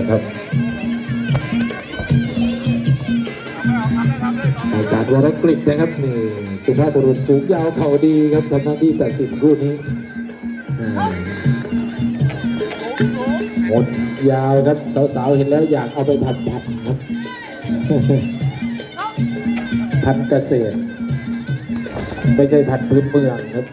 นะครับอาจารย์วรกฤษนะครับนี่สุภาพบุรุษสูงยาวเข่าดีครับทำหน้าที่ตัดสินคู่นี้อ่าหมดยาวครับสาวๆเห็นแล้วอยากเอาไปทำพันธุ์ครับพันธุ์เกษตร ไม่ใช่พันธุ์พื้นเมืองครับ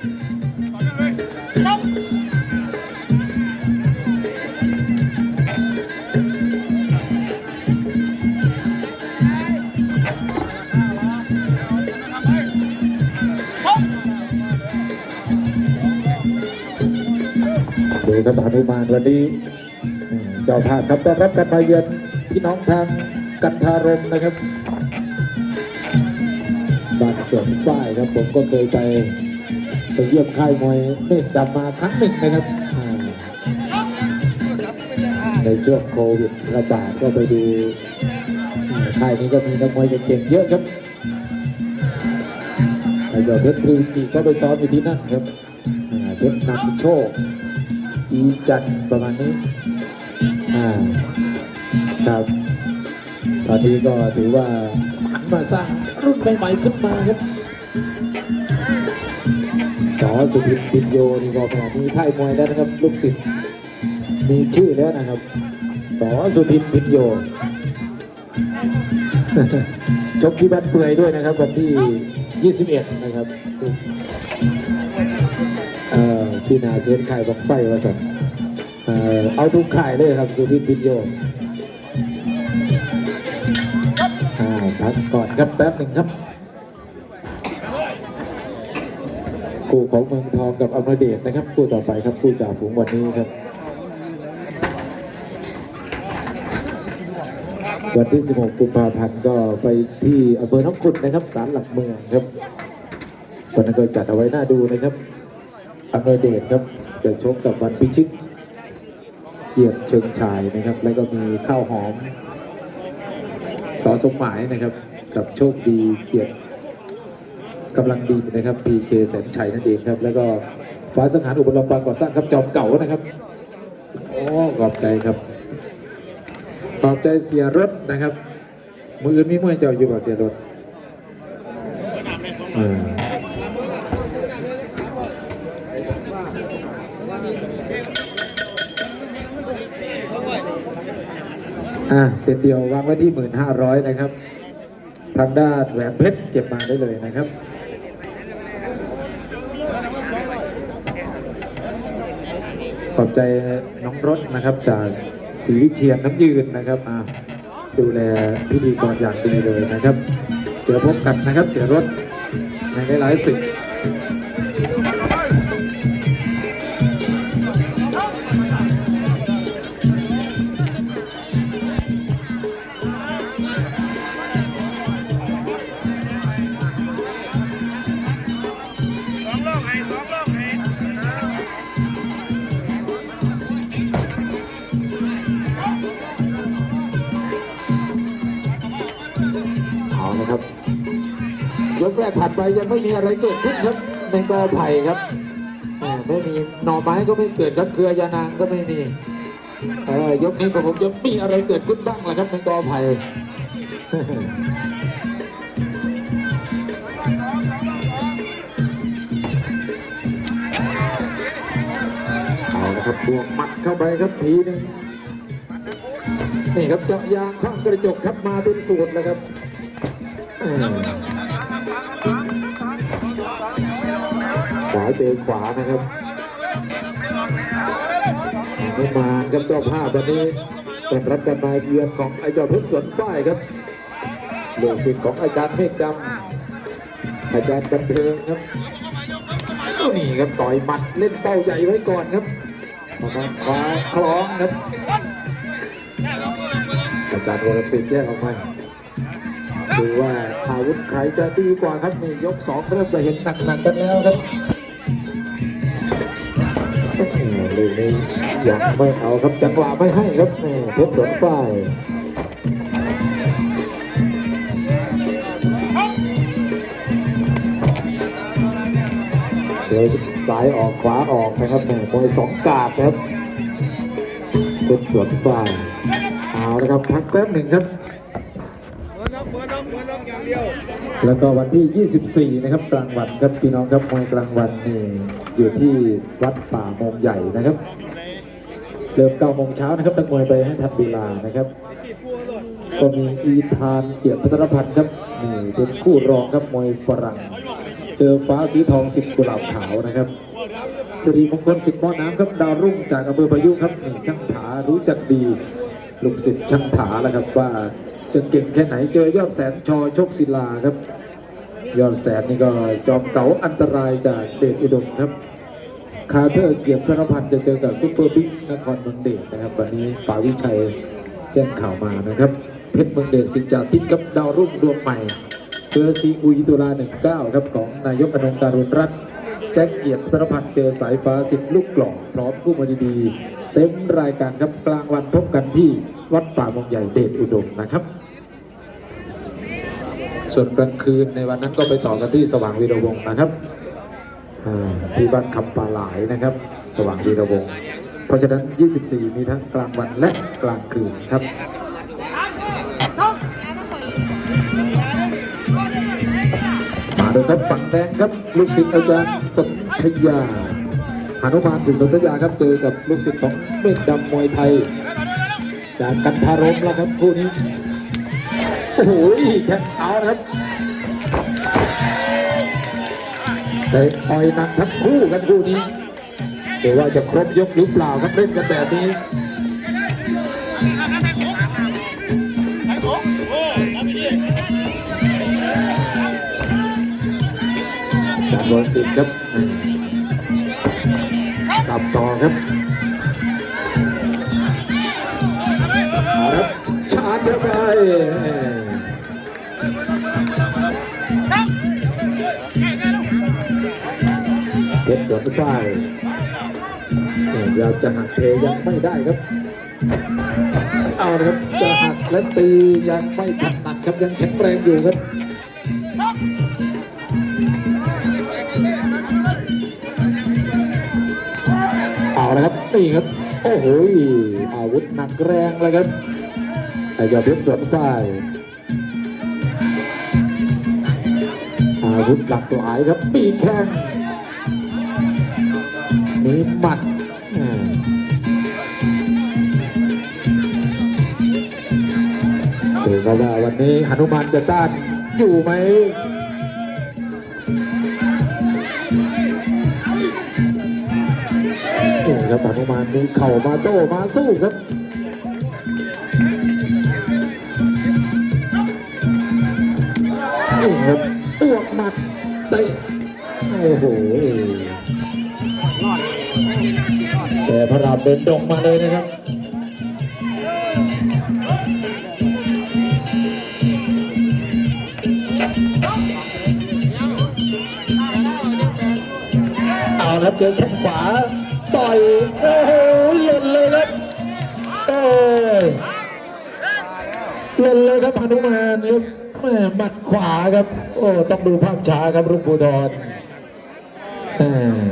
ดูครับหนุมานวันนี้เจ้าภาพครับต้อนรับการมาเยือนพี่น้องทางกันทารมนะครับบ้านสวนฝ้ายครับผมก็เคยไปไปเยี่ยมค่ายมวยเมฆดำมาครั้งหนึ่งนะครับ ในช่วงโควิดระบาดก็ไปดูค่ายนี้ก็มีนักมวยเก่งเยอะครับไอ้เจ้าเพชรพริวจีก็ไปซ้อมอยู่ที่นั่นครับเพชรนำโชค อีจันประมาณนี้ อ่า ครับ ตอนนี้ก็ถือว่าหันมาสร้างรุ่นใหม่ๆขึ้นมาครับสอสุพินปินโยนี่ก็ขณะนี้ค่ายมวยแล้วนะครับ ลูกศิษย์มีชื่อแล้วนะครับสอสุพินปินโยชกที่บ้านเปื่อยด้วยนะครับวันที่ 21 นะครับ ที่นาเซียนไข่บอกไฟว่าสันเอ่อเอาทุกไข่เลยครับสุพิพินโยอ่าพักก่อนครับแป๊บหนึ่งครับคู่ของเมืองทองกับอมรเดชนะครับคู่ต่อไปครับคู่จ่าฝูงวันนี้ครับ วันที่ 16 กุมภาพันธ์ก็ไปที่อำเภอน้องขุนนะครับศาลหลักเมืองครับวันนั้นก็จัดเอาไว้หน้าดูนะครับ อำนวยเดชครับจะชกกับวันพิชิต เกียรติเชิงชายนะครับ แล้วก็มีข้าวหอมสอสมหมายนะครับ กับโชคดีเกียรติกำลังดีนะครับพีเคแสนชัยนั่นเองครับ แล้วก็ฟ้าสังหารอุบลบางก่อสร้างครับจอมเก่านะครับโอ้ขอบใจครับขอบใจเสียรถนะครับมืออื่นมีมวยเจ้าอยู่กับเสียรถ อะเป็นเดียววางไว้ที่หมื่นห้าร้อยนะครับ ทางด้านแหวนเพชรเก็บมาได้เลยนะครับขอบใจน้องรถนะครับจากศรีวิเชียนน้ำยืนนะครับอะดูแลพิธีกรอย่างดีเลยนะครับ เดี๋ยวพบกันนะครับเสียรถในหลายๆสิ่ง นะครับยกแรกผ่านไปยังไม่มีอะไรเกิดขึ้นครับในกอไผ่ครับแหมไม่มีหน่อไม้ก็ไม่เกิดครับเครือยานางก็ไม่มีเออยกนี้ก็ผมจะมีอะไรเกิดขึ้นบ้างล่ะครับในกอไผ่เอาละครับบวกหมัดเข้าไปครับทีหนึงนี่ครับเจาะยางข้างกระจกครับมาเป็นสูตรแล้วครับเออ ขวาเจอขวานะครับไม่มาครับเจ้าภาพวันนี้เป็นรับการมาเยือนของไอ้เจ้าเพชรสวนฝ้ายครับเรื่องสิทธิ์ของอาจารย์เมฆจำอาจารย์กันเทิงครับนี่ครับต่อยหมัดเล่นเป้าใหญ่ไว้ก่อนครับประมาณขวาคล้องครับอาจารย์วรปิดแยกออกมา ดูว่าอาวุธใครจะดีกว่าครับนี่ยกสองเริ่มจะเห็นหนักๆกันแล้วครับโอ้โหลูกนี้ยังไม่เอาครับจังหวะไม่ให้ครับนี่เพชรสวนฝ้ายเดี๋ยวซ้ายออกขวาออกนะครับแหม่มวยสองกาดครับเพชรสวนฝ้ายเอาละครับพักแป๊บหนึ่งครับ แล้วก็วันที่ 24 นะครับ กลางวันครับพี่น้องครับมวยกลางวันนี่อยู่ที่วัดป่ามงใหญ่นะครับ เริ่ม9โมงเช้านะครับนักมวยไปให้ทันเวลานะครับ ก็มีอีธานเกียรติพัฒนพันธ์ครับนี่เป็นคู่รองครับมวยฝรั่ง เจอฟ้าสีทองสิบกุหลาบขาวนะครับสิริมงคลสิบหม้อน้ำครับดาวรุ่งจากอำเภอพายุครับนี่ช่างถารู้จักดีลูกศิษย์ช่างถาแล้วครับว่า จะเก่งแค่ไหนเจอยอดแสนชอโชคศิลาครับ ยอดแสนนี่ก็จอมเก๋าอันตรายจากเดชอุดมครับ คาเทอร์เกียรติธนพันธ์จะเจอกับซุปเปอร์บิ๊กนครเมืองเดชนะครับ วันนี้ป่าวิชัยแจ้งข่าวมานะครับ เพชรเมืองเดชสิงห์จาติดกับดาวรุ่งดวงใหม่เจอซีอุยตุลา19ครับของนายกอนงการุณรัตน์แจ็คเกียรติธนพันธ์เจอสายฟ้าสิบลูกกล่องพร้อมกู้มาดีๆเต็มรายการครับกลางวันพ กันที่วัดป่ามงใหญ่เดชอุดมนะครับ ส่วนกลางคืนในวันนั้นก็ไปต่อกันที่สว่างวีระวงนะครับที่บ้านคำปลาหลายนะครับ สว่างวีระวงเพราะฉะนั้น 24 มีทั้งกลางวันและกลางคืนครับมาดูครับฝั่งแดงครับลูกศิษย์อาจารย์สนธยาหานุมานสินสนธยาครับเจอกับลูกศิษย์ของเมฆดำมวยไทย จากกันทารมแล้วครับคู่นี้ โอ้โหแข่งเอาครับแต่ต่อยหนักทั้งคู่กันคู่นี้เดี๋ยวว่าจะครบยกหรือเปล่าครับเล่นกันแบบนี้จากโรติดครับกลับต่อครับ เข้าไปเพชรสวนฝ้ายาจะหักเทยังไม่ได้ครับ เอาละครับจะหักและตียังไม่ถนัดครับยังแข็งแรงอยู่ครับเอาละครับนี่ครับ โอ้โหอาวุธหนักแรงเลยครับ ไอ้เจ้าเพชรสวนฝ้ายอาวุธหลากหลายครับปีแข้งมีหมัดอ่าดูครับว่าวันนี้หนุมานจะต้านอยู่ไหมนี่ครับหนุมานมีเข่ามาโต้มาสู้ครับ วกหมัดเตะโอ้โหแต่พระรามเดินตรงมาเลยนะครับเอาละครับเจอแข้งขวาต่อยโอ้โหหล่นเลยครับโอ้ยหล่นเลยครับพนุมานครับ หมัดขวาครับ โอ้ ต้องดูภาพช้าครับรุ่งภูธรอ่า